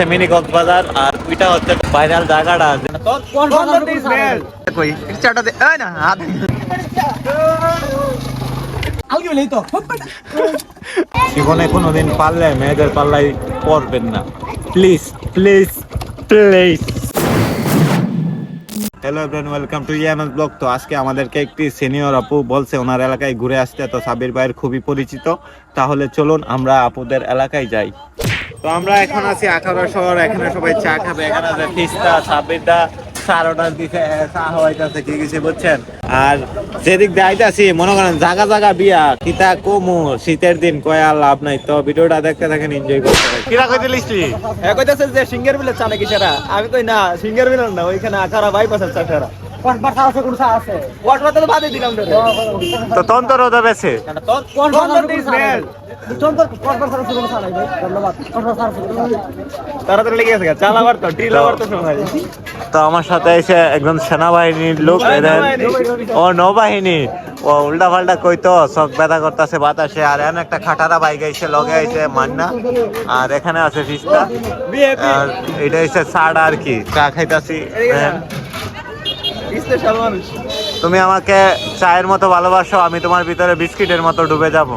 হচ্ছে মিনি কক্সবাজার আর ওইটা হচ্ছে ভাইরাল জায়গাটা কই চাটা দে জীবনে কোনোদিন পারলে, মেয়েদের পাল্লাই পড়বেন না। Please please please hello everyone welcome to ইয়ামাস blog তো আজকে আমাদেরকে একটি সিনিয়র আপু বলছে, ওনার এলাকায় ঘুরে আসতে। তো সাবির ভাইয়ের খুবই পরিচিত। তাহলে চলুন, আমরা আপুদের এলাকায় যাই। তো আমরা এখন আছি আখাউড়া শহর এখানে সবাই চা খাবে এখানে আছে ফিস্তা সাবিরদা চার অর্ডার চা হওয়াইতেছে কি কিছু বুঝছেন? আর যেদিক যাইতাছি মনে করেন জাগা জাগা বিয়া কিতা কমু শীতের দিন কয়া লাভ নাই। তো ভিডিওটা দেখতে থাকেন এনজয় করতে থাকেন। কিরা কইতে লিখলি হ্যাঁ কইতাছে যে সিঙ্গার বিলের চা নাকি সেরা? আমি কই না সিঙ্গার বিলের না ওইখানে আখারা বাইপাসের চা সেরা। তো তো তন্তর ওটা বেছে। আমার সাথে এসে একজন সেনাবাহিনীর লোক। ও নৌবাহিনী। ও উল্টা পাল্টা কইতো চোখ ব্যথা করতেছে বাতাসে। আর এমন একটা খাটারা বাইক আইসে লগে আইসে মান্না। আর এখানে আছে ফিস্তা আর এটা হচ্ছে সাড়া আর কি। চা খাইতাছি হ্যাঁ। স্পেশাল মানুষ। তুমি আমাকে চায়ের মতো ভালোবাসো আমি তোমার ভিতরে বিস্কিটের মতো ডুবে যাব।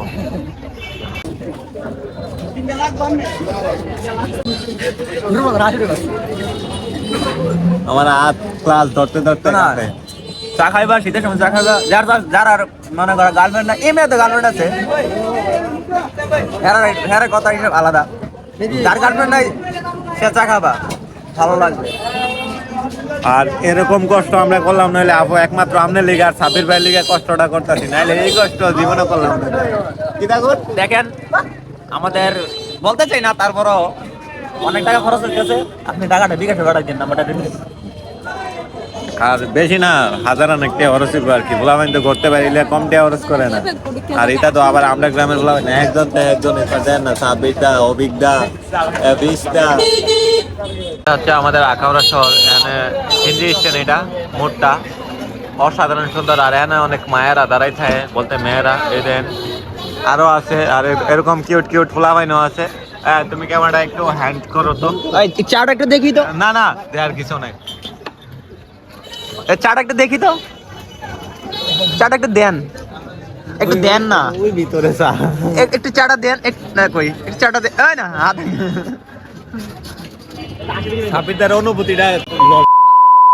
আমার হাত ক্লাস ধরতে ধরতে না। চা খাইবা শীতের সময় চা খাইবা যার যার আর মনে করো গার্লফ্রেন্ড না এমনি তো গার্লফ্রেন্ড আছে। হ্যাঁ হ্যাঁ কথা হিসেব আলাদা। যার গার্লফ্রেন্ড নাই সে চা খাবা ভালো লাগবে। আর এরকম কষ্ট আমরা করলাম নাহলে আপু একমাত্র আপনার লিগে আর সাবির ভাই লিগে কষ্টটা করতেছি নাহলে এই কষ্ট জীবনে করলাম না। দেখেন আমাদের বলতে চাই না তারপরও অনেক টাকা খরচ হয়ে গেছে আপনি টাকাটা বিকাশে পাঠাই দিন নাম্বারটা দিন আর বেশি না হাজার অনেক টাকা খরচ করবে আর কি। ভোলামাইন তো করতে পারিলে কম টাকা খরচ করে না। আর এটা তো আবার আমরা গ্রামের ভোলামাইন একজন তো একজন এটা দেন না। সাবিরটা অভিজ্ঞা বিশটা হচ্ছে আমাদের আখাউড়া শহর এখানে হিন্দি স্টেশন এটা মোড়টা। অসাধারণ সুন্দর আর এখানে অনেক মায়েরা দাঁড়াই থাকে বলতে মেয়েরা এই দেন। আরও আছে আর এরকম কিউট কিউট ফুলাবাইনও আছে। হ্যাঁ, তুমি ক্যামেরাটা একটু হ্যান্ড করো তো। চাটা একটু দেখি তো। না না দেয়ার কিছু নাই। চাটা একটা দেখি তো। চাটা একটা দেন। একটু দেন না। ওই ভিতরে চা। একটু চাটা দেন এক- না কই একটু চাটা দেন না হাত। সাবিরদার অনুভূতিটা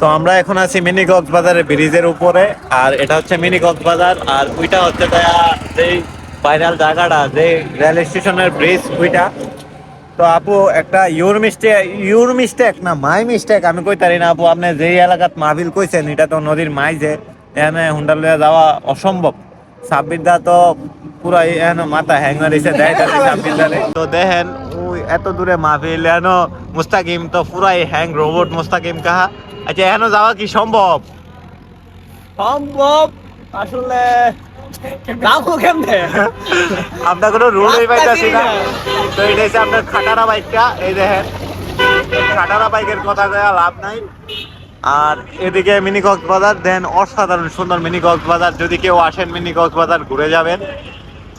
তো আমরা এখন আছি মিনি কক্সবাজারের ব্রিজের উপরে, আর এটা হচ্ছে মিনি কক্সবাজার, আর ওইটা হচ্ছে যেই ভাইরাল জায়গাটা যে রেল স্টেশনের ব্রিজ ওইটা। তো আপু, একটা ইউর মিস্টেক ইউর মিস্টেক না মাই মিস্টেক আমি কইতারি না আপু, আপনি যেই এলাকাত মাহবিল কইছেন, এটা তো নদীর মাই যে, এখানে হুন্ডা লইয়া যাওয়া অসম্ভব। সাব্বির তো পুরা এখানে মাথা হ্যাং মারিছে দেয় তো দেখেন, ওই এত দূরে মাহফিল, এখানে মুস্তাকিম তো পুরাই হ্যাং রোবট মুস্তাকিম কাহা। আচ্ছা এখানে যাওয়া কি সম্ভব? সম্ভব? আসলে যাব কেমনে? আপনার কোনো রুলই পাইতাছি না? তো এটা হচ্ছে আপনার খাটারা বাইকটা এই দেখেন। খাটারা বাইকের কথা দেওয়া লাভ নাই। আর এদিকে মিনি কক্সবাজার দেন অসাধারণ সুন্দর মিনি কক্সবাজার। যদি কেউ আসেন মিনি কক্সবাজার ঘুরে যাবেন।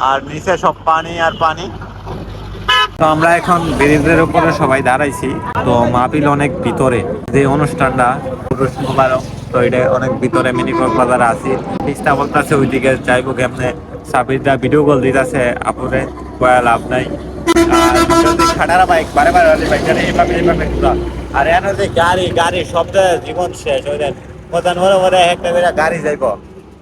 আর নিচে সব পানি আর পানি। তো আমরা এখন ব্রিজের উপরে সবাই দাঁড়াইছি। তো মাহফিল অনেক ভিতরে। যে অনুষ্ঠানটা মোবারক, তো এটা অনেক ভিতরে মিনি কক্সবাজার আছি। চেষ্টা বলতেছে ওইদিকে যাইবো কেমনে? সাবিরদা ভিডিও কল দিতেছে আপুরে, কয়া লাভ নাই। খাটারা বাইক বারে বারে বাইক আর এখানে যে গাড়ি গাড়ি শব্দ জীবন শেষ হয়ে যায় প্রধান ভরে একটা গাড়ি যাইবো।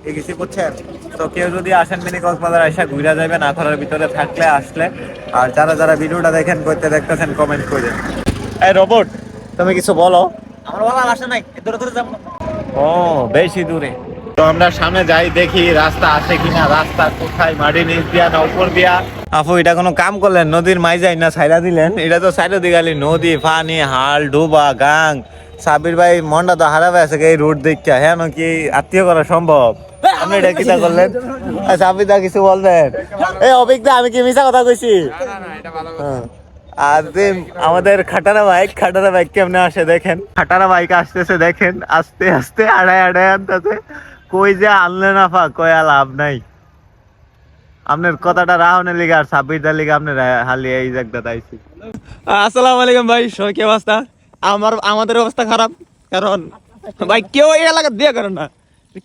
কিছু বুঝছেন? তো কেউ যদি আসেন মিনি কক্সবাজার এসে ঘুরে যাবেন আখড়ার ভিতরে থাকলে আসলে। আর যারা যারা ভিডিওটা দেখেন করতে দেখতেছেন কমেন্ট করে। এই রোবট তুমি কিছু বলো? আমার বলা ভাষা নাই দূরে দূরে যাব। ও বেশি দূরে। তো আমরা সামনে যাই দেখি রাস্তা আছে কিনা রাস্তা কোথায় মাটি নিচ দিয়া না উপর দিয়া? আপু এটা কোনো কাম করলেন? নদীর মাই যাই না ছাইরা দিলেন? এটা তো সাইডে দিগালি নদী ফানি হাল ডুবা গাং। সাবির ভাই মনটা তো হারাবে আছে এই রোড দেখতে হ্যাঁ কি আত্মীয় করা সম্ভব? আপনি এটা করলেন? আচ্ছা, সাবির দা কিছু বলবেন। এই অভিজ্ঞতা আমি কি মিশা কথা কইছি? হ্যাঁ। আর আমাদের খাটারা বাইক খাটারা বাইক কেমনে আসে দেখেন? খাটারা বাইক আসতেছে দেখেন আস্তে আস্তে আড়াই আড়াই আনতেছে। কই যে আনলে না ফা কয়া লাভ নাই। আপনার কথাটা রাহনের লিগে আর সাব্বিরদার লিগে আপনার হালি এই জায়গাটা তাইছি আসসালামু আলাইকুম ভাই সবাই কি অবস্থা? আমার আমাদের অবস্থা খারাপ কারণ ভাই কেউ এই এলাকা দিয়ে করে না।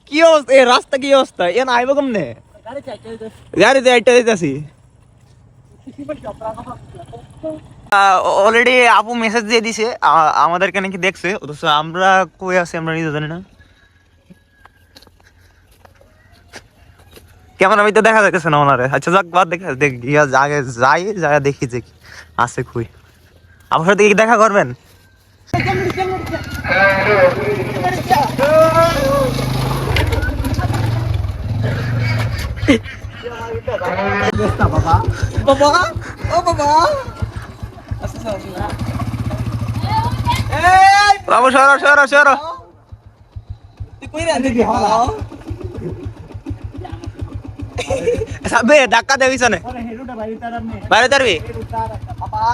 কি অবস্থা এই রাস্তা কি অবস্থা এ না আইব কেমনে গাড়িতে একটা দিতেছি অলরেডি আপু মেসেজ দিয়ে দিছে আমাদেরকে নাকি দেখছে আমরা কই আছি আমরা নিজে জানি না ক্যামেরা ভিতরে দেখা যাইতেছে না ওনারে আচ্ছা যাক বাদ দেখা দেখ গিয়া আগে যাই যাই দেখি যে আছে কই আপনার সাথে কি দেখা করবেন বাবা ও বাবা। বাবু সরো সরো সরো তুই কই রে দেখি হলা সাবে ধাক্কা দে পিছনে। বাইরে তারবি বাবা।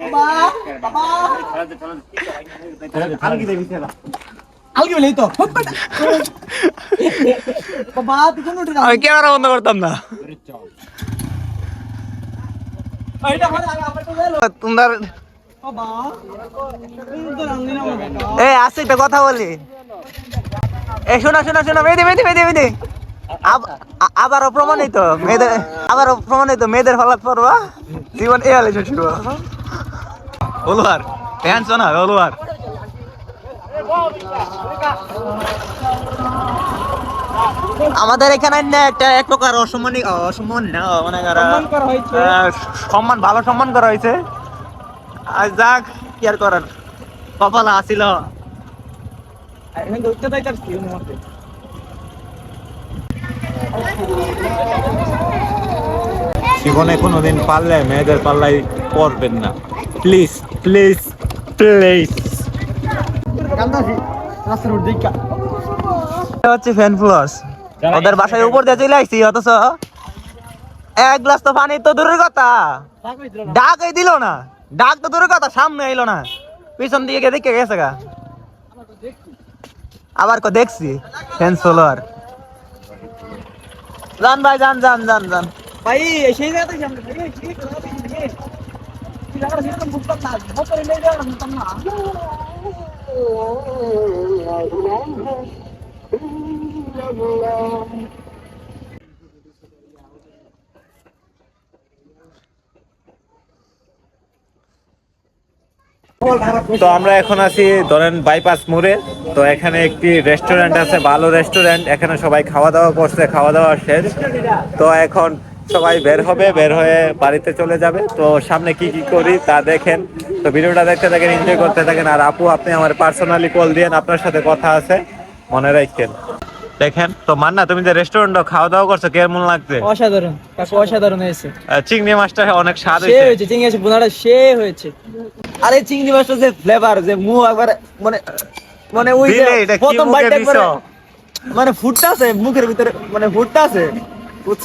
বাবা। বাবা আলগে বলেই তো বাবা তুই কোন উঠে আমি ক্যামেরা বন্ধ করতাম না হলে তোমার এ আসছে একটা কথা বলি এ শোনা শোনা শোনা মেয়েদে মেয়েদে মেয়েদে মেয়েদে আবারও প্রমাণিত মেয়েদের আবারও প্রমাণিত মেয়েদের ফলাত পড়বা জীবন এ আলে শুরু বলুয়ার ফ্যান শোনা বলুয়ার আমাদের এখানে একটা এক প্রকার অসম্মানী অসম্মান না মানে সম্মান করা হয়েছে। আহ, সম্মান ভালো সম্মান করা হয়েছে। আর যাক কি আর করার। কপাল আসিল। জীবনে কোনোদিন পারলে মেয়েদের পাল্লাই পড়বেন না। প্লিজ প্লিজ প্লিজ কান্দাছি রাস্তার উপর দেখা এটা হচ্ছে ফ্যান প্লাস ওদের বাসায় উপর দিয়ে চলে আসছি অথচ এক গ্লাস তো পানি তো দূরের কথা ডাকই দিল না ডাক তো দূরের কথা সামনে এলো না পিছন দিকে দেখে গেছে গা আবার কো দেখছি ফ্যান সোলার যান ভাই যান যান যান যান ভাই সেই জায়গাতে সামনে ভাই এই ঠিক আছে এই জায়গাটা সিস্টেম বুঝতাম না বছরে নেই জায়গাটা বুঝতাম না তো আমরা এখন আছি ধরেন বাইপাস মোড়ে। তো এখানে একটি রেস্টুরেন্ট আছে, ভালো রেস্টুরেন্ট এখানে সবাই খাওয়া দাওয়া করছে, খাওয়া দাওয়া শেষ। তো এখন সবাই বের হবে বের হয়ে বাড়িতে চলে যাবে। তো সামনে কি কি করি তা দেখেন। তো ভিডিওটা দেখতে থাকেন এনজয় করতে থাকেন। আর আপু আপনি আমার পার্সোনালি কল দিয়েন আপনার সাথে কথা আছে মনে রাখেন। দেখেন তো মান্না তুমি যে রেস্টুরেন্ট খাওয়া দাওয়া করছ কেমন লাগছে? অসাধারণ কাকু অসাধারণ হয়েছে। চিংড়ি মাছটা অনেক স্বাদ হয়েছে। হয়েছে চিংড়ি মাছ বোনাটা সে হয়েছে। আরে চিংড়ি মাছটা যে ফ্লেভার যে মুখ একবার মানে মানে ওই যে প্রথম মুখে বাইট একবারে মানে ফুটটা আছে মুখের ভিতরে মানে ফুটটা আছে। বুঝছ?